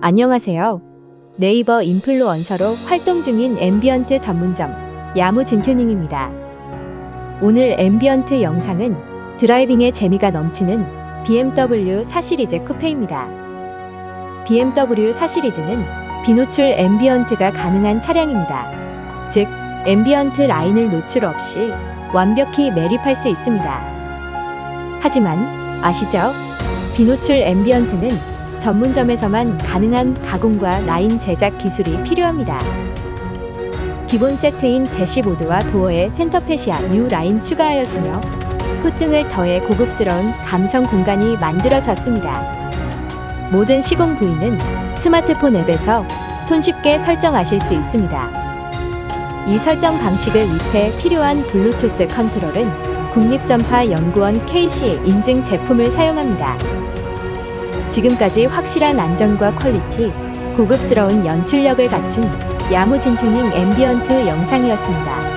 안녕하세요. 네이버 인플루언서로 활동 중인 앰비언트 전문점 야무진튜닝입니다. 오늘 앰비언트 영상은 드라이빙의 재미가 넘치는 BMW 4 시리즈 쿠페입니다. BMW 4 시리즈는 비노출 앰비언트가 가능한 차량입니다. 즉, 앰비언트 라인을 노출 없이 완벽히 매립할 수 있습니다. 하지만 아시죠? 비노출 앰비언트는 전문점에서만 가능한 가공과 라인 제작 기술이 필요합니다. 기본 세트인 대시보드와 도어에 센터페시아 U 라인 추가하였으며 콧등을 더해 고급스러운 감성 공간이 만들어졌습니다. 모든 시공 부위는 스마트폰 앱에서 손쉽게 설정하실 수 있습니다. 이 설정 방식을 위해 필요한 블루투스 컨트롤은 국립전파연구원 KC 인증 제품을 사용합니다. 지금까지 확실한 안정과 퀄리티, 고급스러운 연출력을 갖춘 야무진 튜닝 앰비언트 영상이었습니다.